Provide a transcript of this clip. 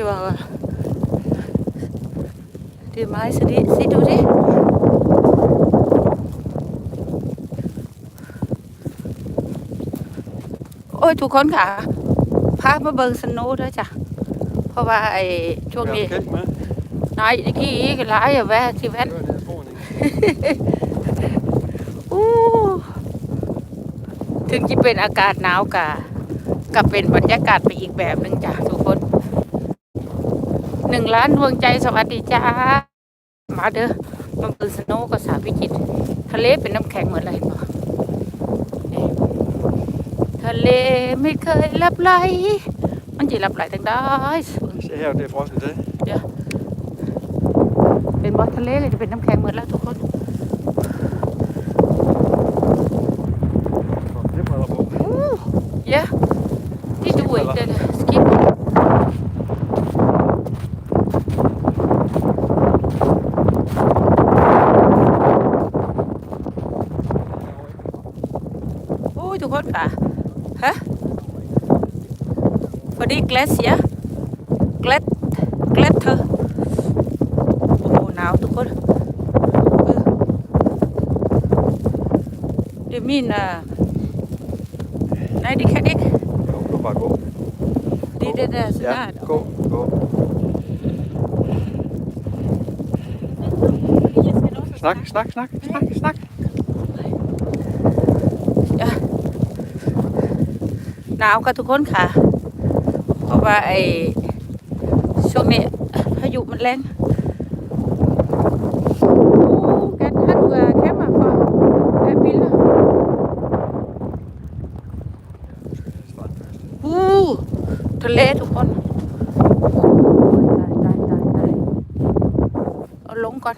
ที่ว่าดีไม้สิดิสิดูดิโอ้ยทุกคนค่ะพามาเบิงสโนว์ด้วยจ้ะเพราะว่าไอ้ช่วงนี้ Kijk maar. นายกี่ก็หลายอะแวะที่แวะ Ja, dit is morning. อู้ถึงจะเป็นอากาศหนาวกะกับเป็นบรรยากาศไปอีกแบบหนึ่งจ้ะทุกคน หนึ่งล้านดวงใจสวัสดีจ้า มาเด้อมาเบิงสโนว์กับสาวพิจิตรทะเลเป็นน้ำแข็งเหมือนอะไรเห็นปะนี่ทะเลไม่เคยลับไหลมันจะลับไหลทั้งได้ Se her, det er frosset det. เป็นบอสทะเลเลยจะเป็นน้ำแข็งเหมือนแล้วทุกคน Kom, det briller på. Uh, ja, det duer ikke, det der. Skib. Ui, du itu kan pak hah fordi glas ja. glat glat her oh, โอ้โหหนาวทุกคน det min uh... nej det kan det ikke. Jo du bare gå. Det er det der så ja, der gå gå. Snak, snak, snak, snak, snak. หนาวกันทุกคนค่ะ เพราะว่าไอ้ช่วงนี้พายุมันแรงโอ้แกทันเรือแค่มาฟังแค่บินละอู้ทะเลทุกคนตายตายตายตายเอาลงก่อน